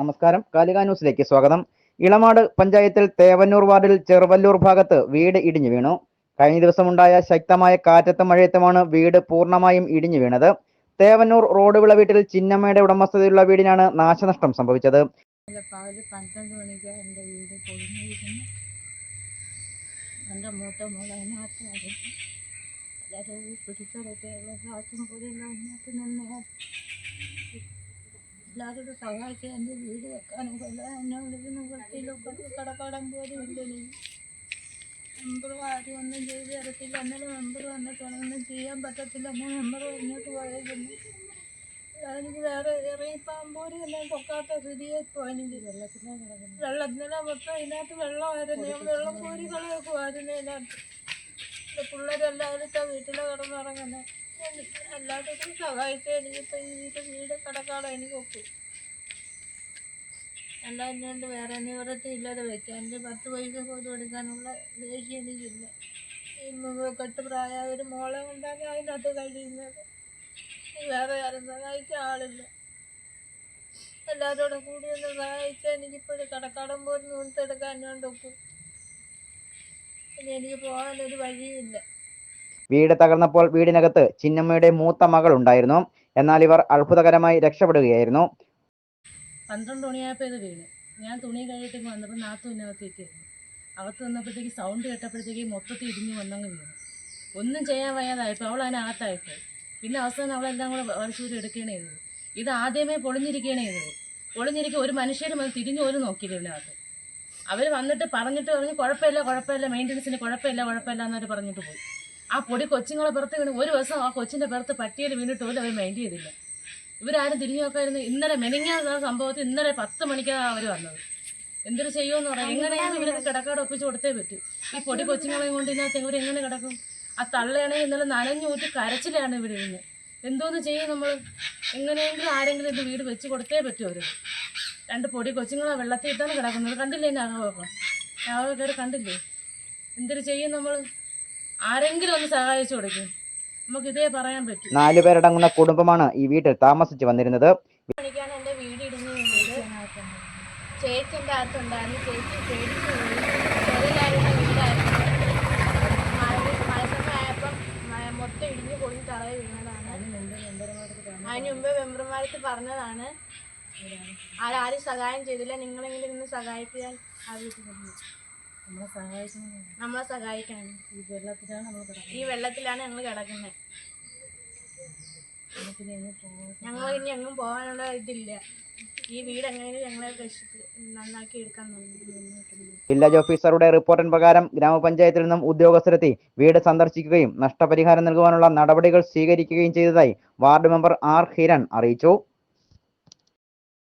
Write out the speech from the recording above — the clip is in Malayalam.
നമസ്കാരം. കാലിക ന്യൂസിലേക്ക് സ്വാഗതം. ഇളമാട് പഞ്ചായത്തിൽ തേവന്നൂർ വാർഡിൽ ചെറുവല്ലൂർ ഭാഗത്ത് വീട് ഇടിഞ്ഞു വീണു. കഴിഞ്ഞ ദിവസമുണ്ടായ ശക്തമായ കാറ്റത്തും മഴയത്തുമാണ് വീട് പൂർണമായും ഇടിഞ്ഞു വീണത്. തേവന്നൂർ റോഡ് വിളവീട്ടിൽ ചിന്നമ്മയുടെ ഉടമസ്ഥതയിലുള്ള വീടിനാണ് നാശനഷ്ടം സംഭവിച്ചത്. പന്ത്രണ്ട് മണിക്ക് എന്റെ വീട് പൊളിഞ്ഞിരുന്നു. എന്റെ മൂത്ത മോളെ അതിനകത്ത് നിന്ന്. എല്ലാവരോടും സഹായിക്കാൻ എന്റെ വീട് വെക്കാനും എന്നെ വിളിക്കുന്ന വൃത്തിയിലൊക്കെ കടപ്പാടാൻ പോലും ഇല്ലല്ലോ മെമ്പർ ആരും ഒന്നും ചെയ്ത് തരത്തില്ല. എന്നാലും മെമ്പർ വന്നിട്ടാണ്. ഒന്നും ചെയ്യാൻ പറ്റത്തില്ല. എന്നാൽ മെമ്പർ ഇങ്ങോട്ട് പോയേക്കുന്നു എനിക്ക് വേറെ ഇറങ്ങിപ്പാൻ പോലും എല്ലാം പൊക്കാത്ത സ്ഥിതിയെ ഇപ്പോൾ വെള്ളത്തിനാണ് വെള്ളത്തിലാണ് കിടക്കുന്നത്. വെള്ളത്തിനെ മൊത്തം ഇതിനകത്ത് വെള്ളമായിരുന്നു. വെള്ളം കോരി ഇതിനകത്ത് പിള്ളേരെല്ലാവരും വീട്ടിലെ കിടന്നിറങ്ങുന്നത് എല്ലാവരും സഹായിച്ചാൽ എനിക്കിപ്പോൾ ഈ വീട് വീട് കടക്കാട എനിക്ക് ഒക്കും. എല്ലാം കൊണ്ട് വേറെ നിവൃത്തി ഇല്ലാതെ വെക്കാം എന്റെ പത്ത് പൈസ പോലും എടുക്കാനുള്ള ദേഷ്യം എനിക്കില്ല. കെട്ട് പ്രായ ഒരു മോളെ കൊണ്ടാണ് അതിനകത്ത് കഴിയുന്നത്. വേറെ ആരും സഹായിക്കാൻ ആളില്ല. എല്ലാവരോടും കൂടി ഒന്ന് സഹായിച്ചാൽ എനിക്കിപ്പോഴും കടക്കാടം പോലും നൂർത്തെടുക്കാൻ എന്നോണ്ടൊക്കും ഇനി എനിക്ക് പോകാനൊരു വഴിയില്ല. വീട് തകർന്നപ്പോൾ വീടിനകത്ത് ചിന്നമ്മയുടെ മൂത്ത മകൾ ഉണ്ടായിരുന്നു. എന്നാൽ ഇവർ അത്ഭുതകരമായി രക്ഷപ്പെടുകയായിരുന്നു. പന്ത്രണ്ട് മണിയായപ്പോൾ ഇത് വീണ്. ഞാൻ തുണി കഴിഞ്ഞിട്ട് വന്നപ്പോൾ നാത്തു ഇതിനകത്തേക്കായിരുന്നു അകത്ത് വന്നപ്പോഴത്തേക്ക് സൗണ്ട് കേട്ടപ്പോഴത്തേക്ക് മൊത്തത്തിൽ ഇടിഞ്ഞ് വന്നങ്ങ് വീണു. ഒന്നും ചെയ്യാൻ വയ്യാതായപ്പോൾ അവൾ അതിനകത്തായിപ്പോയി പിന്നെ അവസാനം അവളെല്ലാം കൂടെ വലിച്ചൂരി എടുക്കുകയാണ് ചെയ്തത്. ഇത് ആദ്യമേ പൊളിഞ്ഞിരിക്കുകയാണ് ചെയ്തത്. പൊളിഞ്ഞിരിക്കുക ഒരു മനുഷ്യരും അത് തിരിഞ്ഞു പോലും നോക്കിയില്ല ഇതിനകത്ത്. അവർ വന്നിട്ട് പറഞ്ഞിട്ട് പറഞ്ഞ് കുഴപ്പമില്ല കുഴപ്പമില്ല മെയിന്റനൻസിന് കുഴപ്പമില്ല കുഴപ്പമില്ല എന്നവർ പറഞ്ഞിട്ട് പോയി. ആ പൊടി കൊച്ചുങ്ങളെ പുറത്ത് വീണ് ഒരു ദിവസം ആ കൊച്ചിന്റെ പുറത്ത് പട്ടിയിൽ വീണിട്ട് പോലും അവർ മൈൻഡ് ചെയ്തില്ല. ഇവരാരും തിരിഞ്ഞു നോക്കായിരുന്നു ഇന്നലെ മെനിങ്ങാത്ത സംഭവത്തിൽ ഇന്നലെ പത്ത് മണിക്കാണ് അവർ വന്നത്. എന്തൊരു ചെയ്യുമെന്ന് പറയാം. എങ്ങനെയാണ് ഇവർക്ക് കിടക്കാട് ഒപ്പിച്ച് കൊടുത്തേ പറ്റൂ. ഈ പൊടി കൊച്ചുങ്ങളെയും കൊണ്ട് ഇതിനകത്ത് ഇവർ എങ്ങനെ കിടക്കും? ആ തള്ളയാണെങ്കിൽ ഇന്നലെ നനഞ്ഞൂറ്റി കരച്ചിലാണ് ഇവർ ഇരുന്ന്. എന്തോന്ന് ചെയ്യും നമ്മൾ എങ്ങനെയെങ്കിലും ആരെങ്കിലും ഇത് വീട് വെച്ച് കൊടുത്തേ പറ്റൂ അവർ രണ്ട് പൊടി കൊച്ചുങ്ങളെ വെള്ളത്തിൽ ഇട്ടാണ് കിടക്കുന്നത്. കണ്ടില്ലേ എന്നെ അകമൊക്കെ കയറി കണ്ടില്ലേ? എന്തൊരു ചെയ്യും നമ്മൾ ആരെങ്കിലും ഒന്ന് സഹായിച്ചു കൊടുക്കും. നമുക്ക് ഇതേ പറയാൻ പറ്റും. നാലു പേരടങ്ങുന്ന കുടുംബമാണ് ഈ വീട്ടിൽ താമസിച്ചു വന്നിരുന്നത്. പണിക്കാണ് എന്റെ വീട് ഇടിഞ്ഞു വീണത് ചേച്ചിന്റെ അകത്തുണ്ടായിരുന്നു. ചേച്ചി പേടിച്ചു പോയി. ചെറുതായിരുന്ന വീടായിരുന്നു. മഴ മഴ സമയമായപ്പം മൊത്തം ഇടിഞ്ഞു പൊളിഞ്ഞ് തറയിൽ വീണതാണ്. അതിന് മുമ്പ് മെമ്പർമാർക്ക് പറഞ്ഞതാണ്. ആരും സഹായം ചെയ്തില്ല. നിങ്ങളെങ്കിലും ഇന്ന് സഹായിക്കാൻ ആഗ്രഹിക്കുന്നു. നമ്മളെ സഹായിക്കണം. നമ്മളെ സഹായിക്കണം. ഈ വെള്ളത്തിലാണ് നമ്മൾ കിടക്കുന്നത്. ഈ വെള്ളത്തിലാണ് ഞങ്ങൾ കിടക്കുന്നത്. ഞങ്ങൾ ഇനി എങ്ങും പോകാനുള്ള ഇതില്ല. ഈ വീട് എങ്ങനെയും ഞങ്ങളെ രക്ഷിച്ച് നന്നാക്കി എടുക്കാൻ വില്ലേജ് ഓഫീസറുടെ റിപ്പോർട്ടിൻ പ്രകാരം ഗ്രാമപഞ്ചായത്തിൽ നിന്നും ഉദ്യോഗസ്ഥരെത്തി വീട് സന്ദർശിക്കുകയും നഷ്ടപരിഹാരം നൽകുവാനുള്ള നടപടികൾ സ്വീകരിക്കുകയും ചെയ്തതായി വാർഡ് മെമ്പർ ആർ ഹിരൺ അറിയിച്ചു.